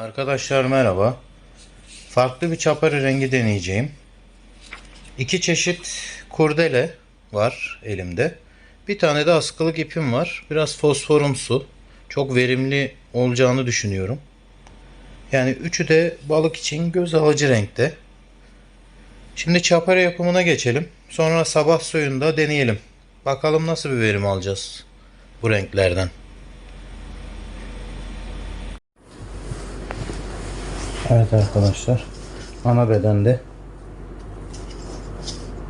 Arkadaşlar merhaba. Farklı bir çapari rengi deneyeceğim. İki çeşit kurdele var elimde. Bir tane de askılık ipim var. Biraz fosforumsu. Çok verimli olacağını düşünüyorum. Yani üçü de balık için göz alıcı renkte. Şimdi çapari yapımına geçelim. Sonra sabah suyunda deneyelim. Bakalım nasıl bir verim alacağız bu renklerden. Evet arkadaşlar. Ana bedende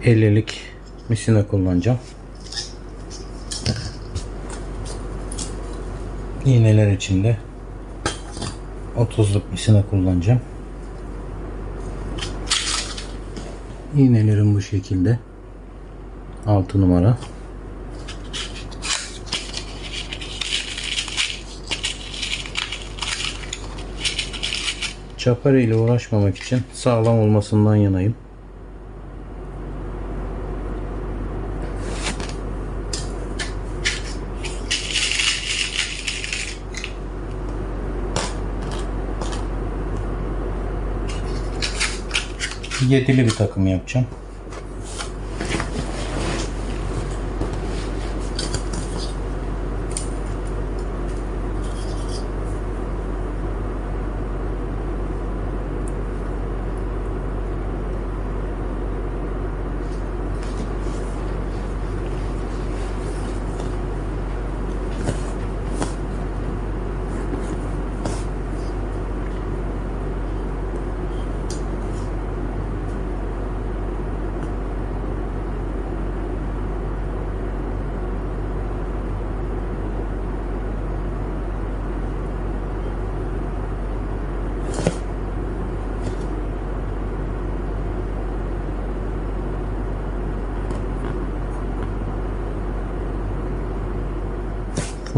50'lik misina kullanacağım. İğneler içinde 30'luk misina kullanacağım. İğnelerim bu şekilde. 6 numara. Çapara ile uğraşmamak için sağlam olmasından yanayım. Yedili bir takım yapacağım.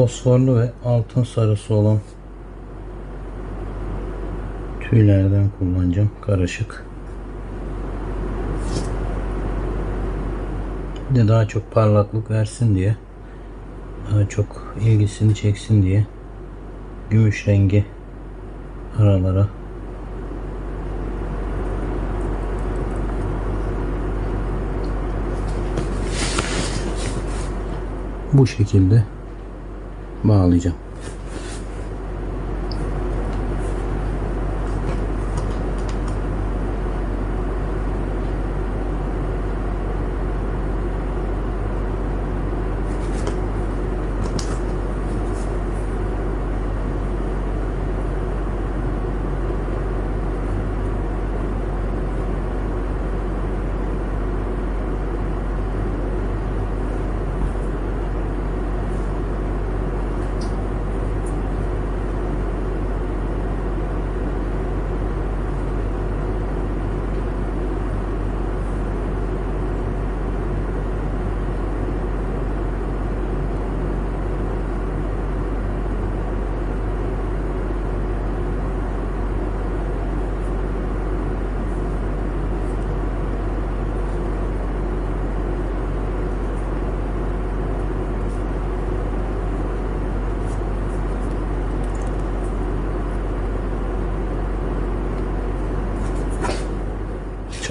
Fosforlu ve altın sarısı olan tüylerden kullanacağım. Karışık. De daha çok parlaklık versin diye daha çok ilgisini çeksin diye gümüş rengi aralara bu şekilde bağlayacağım.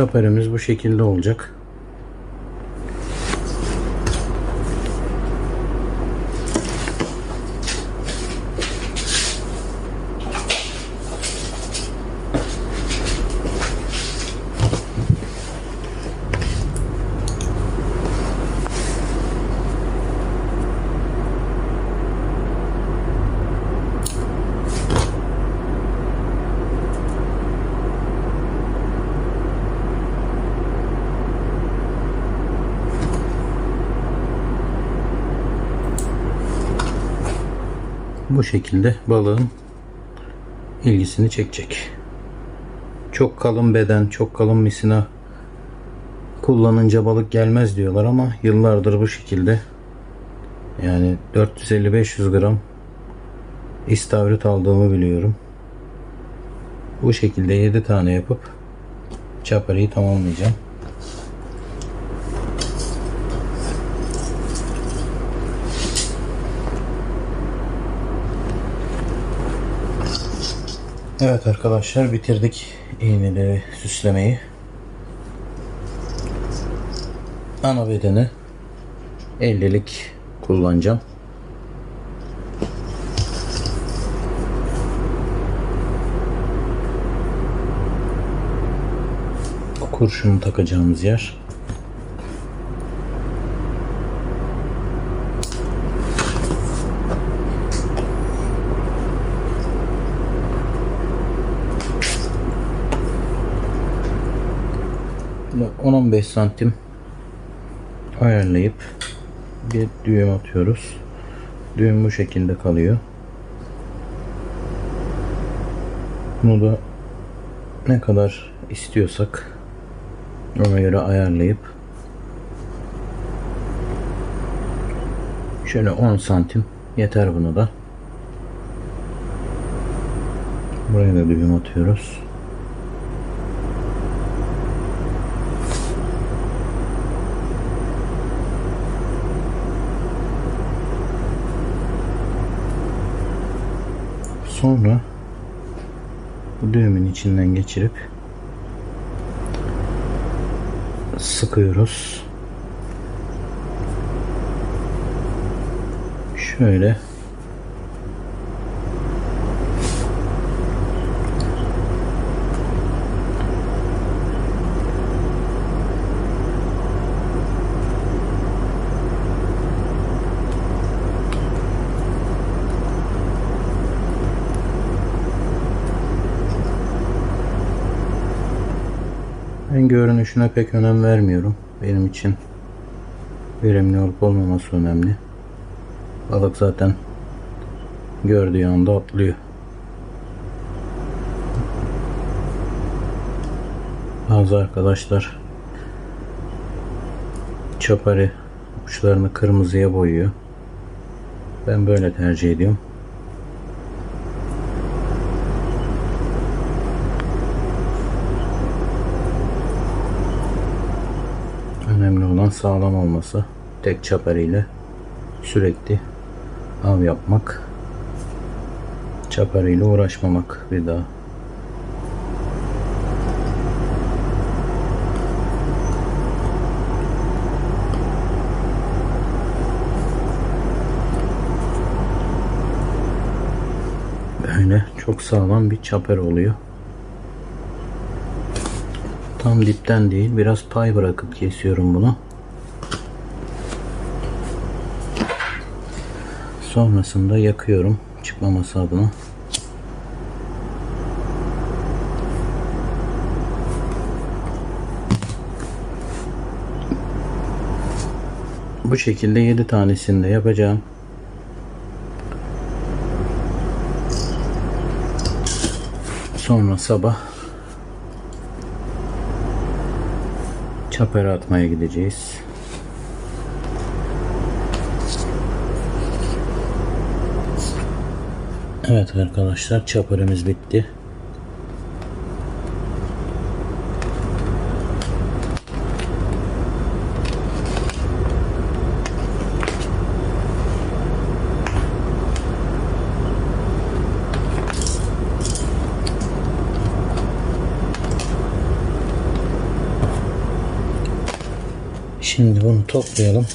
Çaperimiz bu şekilde olacak. Bu şekilde balığın ilgisini çekecek. Çok kalın beden, çok kalın misina kullanınca balık gelmez diyorlar ama yıllardır bu şekilde yani 450-500 gram istavrit aldığımı biliyorum. Bu şekilde 7 tane yapıp çaparıyı tamamlayacağım. Evet arkadaşlar bitirdik iğneleri süslemeyi. Ana bedeni 50'lik kullanacağım. Kurşunu takacağımız yer. 10-15 santim ayarlayıp bir düğüm atıyoruz. Düğüm bu şekilde kalıyor. Bunu da ne kadar istiyorsak ona göre ayarlayıp şöyle 10 santim yeter bunu da. Buraya da düğüm atıyoruz. Sonra bu düğümün içinden geçirip sıkıyoruz. Şöyle görünüşüne pek önem vermiyorum. Benim için verimli olup olmaması önemli. Balık zaten gördüğü anda atlıyor. Bazı arkadaşlar çapari uçlarını kırmızıya boyuyor. Ben böyle tercih ediyorum. Önemli olan sağlam olması. Tek çapariyle sürekli av yapmak. Çapariyle uğraşmamak bir daha. Böyle çok sağlam bir çaper oluyor. Tam dipten değil biraz pay bırakıp kesiyorum bunu. Sonrasında yakıyorum çıkmaması adına. Bu şekilde 7 tanesini de yapacağım. Sonra sabah çapara atmaya gideceğiz. Evet arkadaşlar çaparımız bitti. Şimdi bunu toplayalım.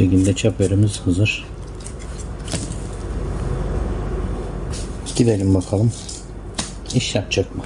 Şekilde çaperimiz hazır. Gidelim bakalım. İş yapacak mı?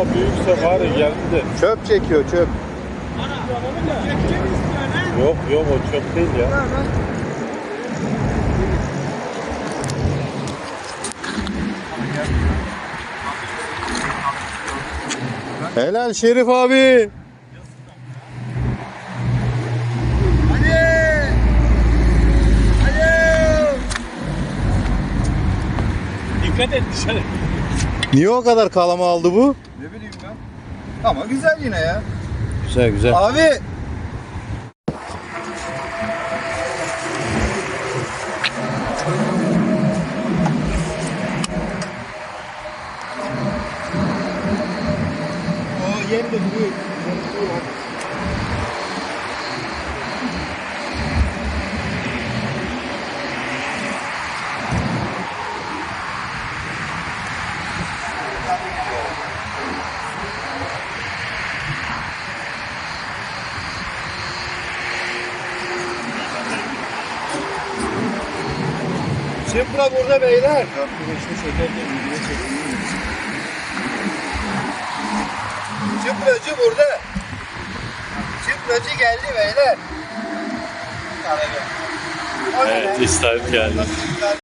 İnşallah büyükse var geldi. Çöp çekiyor çöp. Yok yok o çok değil ya. Helal Şerif abi. Dikkat et dışarı. Niye o kadar kalama aldı bu? Ne bileyim ben. Ama güzel yine ya. Güzel güzel. Abi. O yem de duruyor. Çıpra burada beyler. Çıpracı burada. Çıpracı geldi beyler. Evet istavrit geldi.